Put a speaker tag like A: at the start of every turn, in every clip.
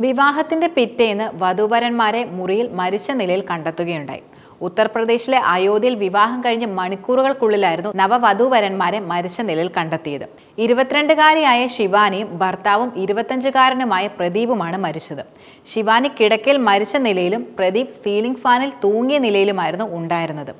A: വിവാഹത്തിന്റെ പിറ്റേന്ന് വധുവരന്മാരെ മുറിയിൽ മരിച്ച നിലയിൽ കണ്ടെത്തുകയുണ്ടായി. ഉത്തർപ്രദേശിലെ അയോധ്യയിൽ വിവാഹം കഴിഞ്ഞ് മണിക്കൂറുകൾക്കുള്ളിലായിരുന്നു നവവധൂവരന്മാരെ മരിച്ച നിലയിൽ കണ്ടെത്തിയത്. ഇരുപത്തിരണ്ടുകാരിയായ ശിവാനിയും ഭർത്താവും ഇരുപത്തഞ്ചുകാരനുമായ പ്രദീപുമാണ് മരിച്ചത്. ശിവാനി കിടക്കയിൽ മരിച്ച നിലയിലും പ്രദീപ് സീലിംഗ് ഫാനിൽ തൂങ്ങിയ നിലയിലുമായിരുന്നു ഉണ്ടായിരുന്നത്.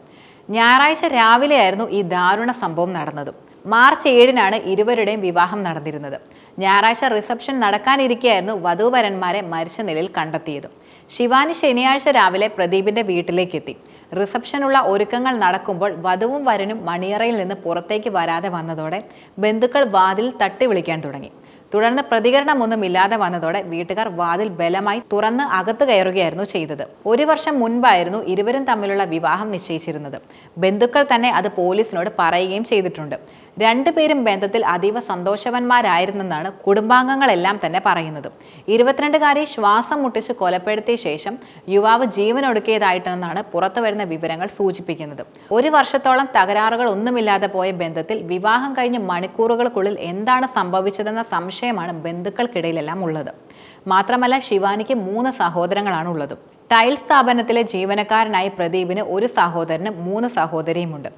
A: ഞായറാഴ്ച രാവിലെയായിരുന്നു ഈ ദാരുണ സംഭവം നടന്നത്. മാർച്ച് ഏഴിനാണ് ഇരുവരുടെയും വിവാഹം നടന്നിരുന്നത്. ഞായറാഴ്ച റിസപ്ഷൻ നടക്കാനിരിക്കെയായിരുന്നു വധൂവരന്മാരെ മരിച്ച നിലയിൽ കണ്ടെത്തിയത്. ശിവാനി ശനിയാഴ്ച രാവിലെ പ്രദീപിന്റെ വീട്ടിലേക്കെത്തി. റിസപ്ഷനുള്ള ഒരുക്കങ്ങൾ നടക്കുമ്പോൾ വധുവും വരനും മണിയറയിൽ നിന്ന് പുറത്തേക്ക് വരാതെ വന്നതോടെ ബന്ധുക്കൾ വാതിൽ തട്ടി വിളിക്കാൻ തുടങ്ങി. തുടർന്ന് പ്രതികരണമൊന്നും ഇല്ലാതെ വന്നതോടെ വീട്ടുകാർ വാതിൽ ബലമായി തുറന്ന് അകത്ത് കയറുകയായിരുന്നു ചെയ്തത്. ഒരു വർഷം മുൻപായിരുന്നു ഇരുവരും തമ്മിലുള്ള വിവാഹം നിശ്ചയിച്ചിരുന്നത്. ബന്ധുക്കൾ തന്നെ അത് പോലീസിനോട് പറയുകയും ചെയ്തിട്ടുണ്ട്. രണ്ടുപേരും ബന്ധത്തിൽ അതീവ സന്തോഷവന്മാരായിരുന്നെന്നാണ് കുടുംബാംഗങ്ങളെല്ലാം തന്നെ പറയുന്നത്. ഇരുപത്തിരണ്ടുകാരി ശ്വാസം മുട്ടിച്ച് കൊലപ്പെടുത്തിയ ശേഷം യുവാവ് ജീവനൊടുക്കിയതായിട്ടെന്നാണ് പുറത്തുവരുന്ന വിവരങ്ങൾ സൂചിപ്പിക്കുന്നത്. ഒരു വർഷത്തോളം തകരാറുകൾ ഒന്നുമില്ലാതെ പോയ ബന്ധത്തിൽ വിവാഹം കഴിഞ്ഞ് മണിക്കൂറുകൾക്കുള്ളിൽ എന്താണ് സംഭവിച്ചതെന്ന സംശയമാണ് ബന്ധുക്കൾക്കിടയിലെല്ലാം ഉള്ളത്. മാത്രമല്ല ശിവാനിക്ക് മൂന്ന് സഹോദരങ്ങളാണ് ഉള്ളത് ടൈൽ സ്ഥാപനത്തിലെ ജീവനക്കാരനായ പ്രദീപിന് ഒരു സഹോദരനും മൂന്ന് സഹോദരിയുമുണ്ട്.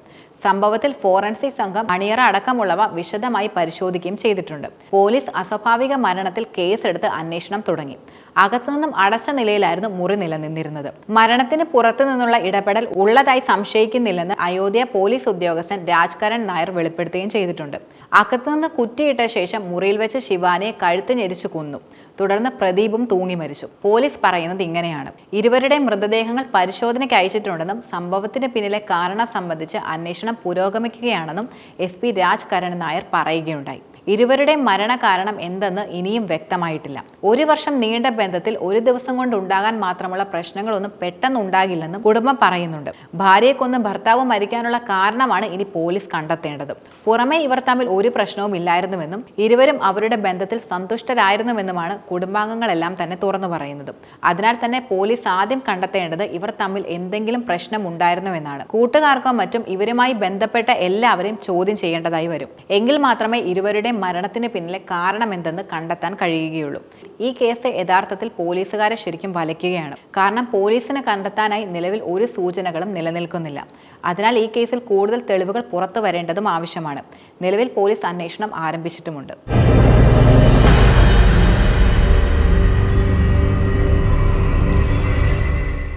A: സംഭവത്തിൽ ഫോറൻസിക് സംഘം അണിയറ അടക്കമുള്ളവ വിശദമായി പരിശോധിക്കുകയും ചെയ്തിട്ടുണ്ട്. പോലീസ് അസ്വാഭാവിക മരണത്തിൽ കേസെടുത്ത് അന്വേഷണം തുടങ്ങി. അകത്തുനിന്നും അടച്ച നിലയിലായിരുന്നു മുറി നിലനിന്നിരുന്നത്. മരണത്തിന് പുറത്തു നിന്നുള്ള ഇടപെടൽ ഉള്ളതായി സംശയിക്കുന്നില്ലെന്ന് അയോധ്യ പോലീസ് ഉദ്യോഗസ്ഥൻ രാജ്കരൺ നായർ വെളിപ്പെടുത്തുകയും ചെയ്തിട്ടുണ്ട്. അകത്തുനിന്ന് കുറ്റിയിട്ട ശേഷം മുറിയിൽ വെച്ച് ശിവാനിയെ കഴുത്ത് ഞെരിച്ചു കൊന്നു. തുടർന്ന് പ്രദീപും തൂങ്ങി മരിച്ചു. പോലീസ് പറയുന്നത് ഇങ്ങനെയാണ്. ഇരുവരുടെ മൃതദേഹങ്ങൾ പരിശോധനയ്ക്ക് അയച്ചിട്ടുണ്ടെന്നും സംഭവത്തിന് പിന്നിലെ കാരണം സംബന്ധിച്ച് അന്വേഷണം പുരോഗമിക്കുകയാണെന്നും എസ് പി രാജ് കരൺ നായർ പറയുകയുണ്ടായി. ഇരുവരുടെയും മരണകാരണം എന്തെന്ന് ഇനിയും വ്യക്തമായിട്ടില്ല. ഒരു വർഷം നീണ്ട ബന്ധത്തിൽ ഒരു ദിവസം കൊണ്ട് ഉണ്ടാകാൻ മാത്രമുള്ള പ്രശ്നങ്ങളൊന്നും പെട്ടെന്ന് ഉണ്ടാകില്ലെന്നും കുടുംബം പറയുന്നുണ്ട്. ഭാര്യയെ കൊന്ന് ഭർത്താവ് മരിക്കാനുള്ള കാരണമാണ് ഇനി പോലീസ് കണ്ടെത്തേണ്ടത്. പുറമെ ഇവർ തമ്മിൽ ഒരു പ്രശ്നവും ഇല്ലായിരുന്നുവെന്നും ഇരുവരും അവരുടെ ബന്ധത്തിൽ സന്തുഷ്ടരായിരുന്നുവെന്നുമാണ് കുടുംബാംഗങ്ങളെല്ലാം തന്നെ തുറന്നു പറയുന്നത്. അതിനാൽ തന്നെ പോലീസ് ആദ്യം കണ്ടെത്തേണ്ടത് ഇവർ തമ്മിൽ എന്തെങ്കിലും പ്രശ്നം ഉണ്ടായിരുന്നുവെന്നാണ് കൂട്ടുകാർക്കോ മറ്റും ഇവരുമായി ബന്ധപ്പെട്ട എല്ലാവരെയും ചോദ്യം ചെയ്യേണ്ടതായി വരും. എങ്കിൽ മാത്രമേ ഇരുവരുടെയും മരണത്തിന് പിന്നിലെ കാരണം എന്തെന്ന് കണ്ടെത്താൻ കഴിയുകയുള്ളൂ. ഈ കേസ് യഥാർത്ഥത്തിൽ പോലീസുകാരെ ശരിക്കും വലയ്ക്കുകയാണ്. കാരണം പോലീസിനെ കണ്ടെത്താനായി നിലവിൽ ഒരു സൂചനകളും നിലനിൽക്കുന്നില്ല. അതിനാൽ ഈ കേസിൽ കൂടുതൽ തെളിവുകൾ പുറത്തു വരേണ്ടതും ആവശ്യമാണ്. നിലവിൽ പോലീസ് അന്വേഷണം ആരംഭിച്ചിട്ടുമുണ്ട്.